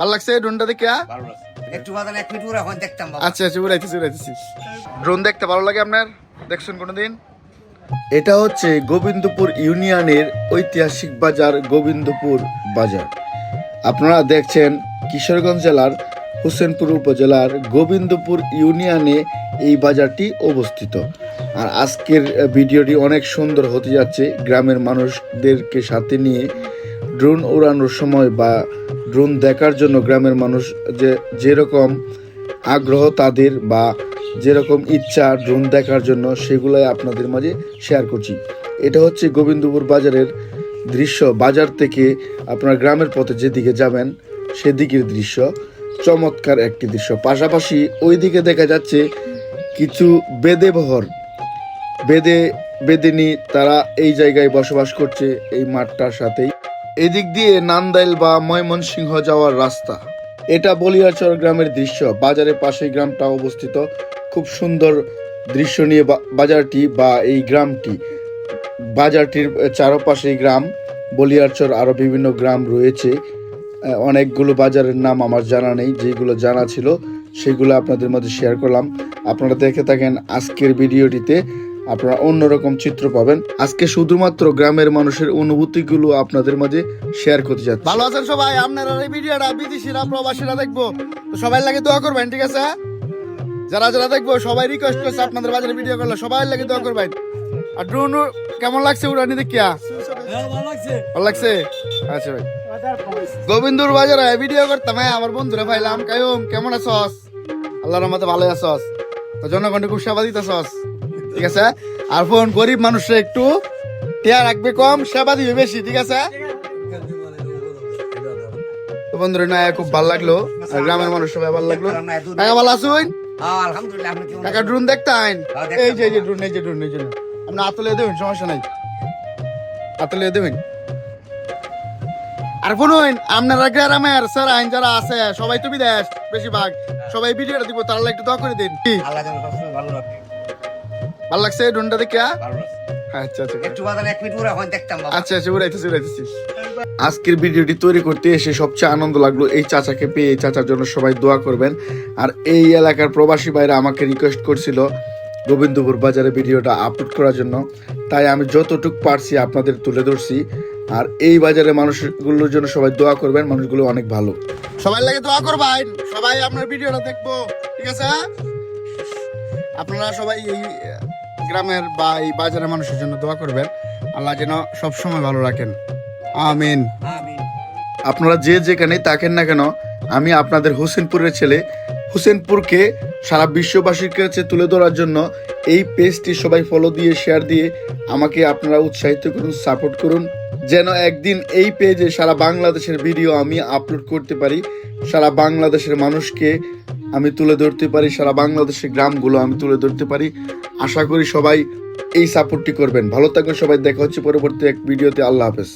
ভালো লাগছে ড্রোনটা দেখিয়া একটু বাদে এক মিনিট উড়া হয় দেখতাম বাবা। আচ্ছা আচ্ছা উড়াইতেছি উড়াইতেছি। ড্রোন দেখতে ভালো লাগে আপনার? দেখছেন কোনোদিন? এটা হচ্ছে গোবিন্দপুর ইউনিয়নের ঐতিহাসিক বাজার গোবিন্দপুর বাজার। আপনারা দেখছেন কিশোরগঞ্জ জেলার হোসেনপুর উপজেলার গোবিন্দপুর ইউনিয়নে এই বাজারটি অবস্থিত। আর আজকের ভিডিওটি অনেক সুন্দর হতে যাচ্ছে। গ্রামের মানুষদেরকে সাথে নিয়ে ড্রোন উড়ানোর সময় বা ড্রোন দেখার জন্য গ্রামের মানুষ যে যেরকম আগ্রহ তাদের বা যেরকম ইচ্ছা ড্রোন দেখার জন্য সেগুলাই আপনাদের মাঝে শেয়ার করছি। এটা হচ্ছে গোবিন্দপুর বাজারের দৃশ্য। বাজার থেকে আপনার গ্রামের পথে যেদিকে যাবেন সেদিকের দৃশ্য। চমৎকার একটি দৃশ্য। পাশাপাশি ওইদিকে দেখা যাচ্ছে কিছু বেদে বহর বেদে, বেদিনী তারা এই জায়গায় বসবাস করছে, এই মাঠটার সাথেই। এদিক দিয়ে নান্দাইল বা ময়মনসিংহ যাওয়ার রাস্তা। এটা বলিয়াচর গ্রামের দৃশ্য। বাজারের পাশে গ্রামটা অবস্থিত। খুব সুন্দর দৃশ্য নিয়ে বাজারটি বা এই গ্রামটি। বাজারটির চারপাশেই গ্রাম। বলিয়ারচর আরও বিভিন্ন গ্রাম রয়েছে। অনেকগুলো বাজারের নাম আমার জানা নেই। যেগুলো জানা ছিল, সেগুলো আপনাদের মধ্যে শেয়ার করলাম। আপনারা দেখে থাকেন আজকের ভিডিওটিতে। আপনারা অন্যরকম চিত্র পাবেন। আজকে শুধুমাত্র গ্রামের মানুষের অনুভূতিগুলো আপনাদের মাঝে শেয়ার করতে যাচ্ছি। ভালো আছেন সবাই? আপনারা এই ভিডিওটা বিদেশিরা, প্রবাসীরা দেখব। তো সবাই লাগে দোয়া করবেন, ঠিক আছে? যারা যারা দেখব, সবাই রিকোয়েস্ট করছে আপনাদের বাজারে ভিডিও করলে, সবাই লাগে দোয়া করবেন। আর ড্রোন, কেমন লাগছে উড়ানি দেখিয়া? ভালো লাগছে? আচ্ছা ভাই। গোবিন্দুর বাজারে ভিডিও করতাম হ্যাঁ আমার বন্ধুরা পাইলাম। কায়ুম কেমন আছস? আল্লাহর রহমতে ভালো আছস। তো জনগণকে খুব সেবা দিতেছস। ঠিক আছে? আর ফোন গরিব মানুষরা একটু টেয়া রাখবে কম, সেবা দিবে বেশি, ঠিক আছে? তো না খুব ভালো লাগল। গ্রামের মানুষ সবাই ভালো লাগল। কাকা, ভালো কেমন কাকা ড্রোন দেখতে আইন। এই যে ড্রোন এই যে ড্রোন এই যে, drone। আপনি আতলে দেবেন, সমস্যা নাই। আতলে দেবেন। আর শুনুন আপনারা গ্রামের স্যার, আইন যারা আছে, সবাই তো বিদেশ, বেশিরভাগ। সবাই ভিডিওটা দিব, তাহলে একটু দোয়া করে দিন। আল্লাহ ভালো রাখে। ভালো লাগছে ড্রোনটা ভালো আচ্ছা আচ্ছা। একটু বাদে এক মিনিট উড়া দেখতাম আচ্ছা আচ্ছা উড়াইতেছি উড়াইতেছি। আজকের ভিডিওটি তৈরি করতে এসে সবচেয়ে আনন্দ লাগল এই চাচাকে পেয়ে। এই চাচার জন্য সবাই দোয়া করবেন। আর এই এলাকার প্রবাসী ভাইরা আমাকে রিকোয়েস্ট করছিল গোবিন্দপুর বাজারে ভিডিওটা আপলোড করার জন্য। তাই আমি যতটুক পারছি আপনাদের তুলে ধরছি। আর এই বাজারে মানুষগুলোর জন্য সবাই দোয়া করবেন। মানুষগুলো অনেক ভালো। সবাই লাগে দোয়া করবেন। সবাই আপনার ভিডিওটা দেখব। ঠিক আছে? আপনারা সবাই এই গ্রামের বা এই বাজারের মানুষের জন্য দোয়া করবেন। আল্লাহ যেন সব সময় ভালো রাখেন। আমিন। আমিন। আপনারা যে যেখানে তাকেন না কেন আমি আপনাদের হোসেনপুরের ছেলে। হোসেনপুরকে সারা বিশ্ববাসীর কাছে তুলে ধরার জন্য এই পেজটি সবাই ফলো দিয়ে শেয়ার দিয়ে আমাকে আপনারা উৎসাহিত করুন সাপোর্ট করুন। যেন একদিন এই পেজে সারা বাংলাদেশের ভিডিও আমি আপলোড করতে পারি। সারা বাংলাদেশের মানুষকে আমি তুলে ধরতে পারি সারা বাংলাদেশের গ্রামগুলো আমি তুলে ধরতে পারি। আশা করি সবাই এই সাপোর্টটি করবেন। ভালো থাকবেন সবাই। দেখা হচ্ছে পরবর্তী এক ভিডিওতে। আল্লাহ হাফেজ।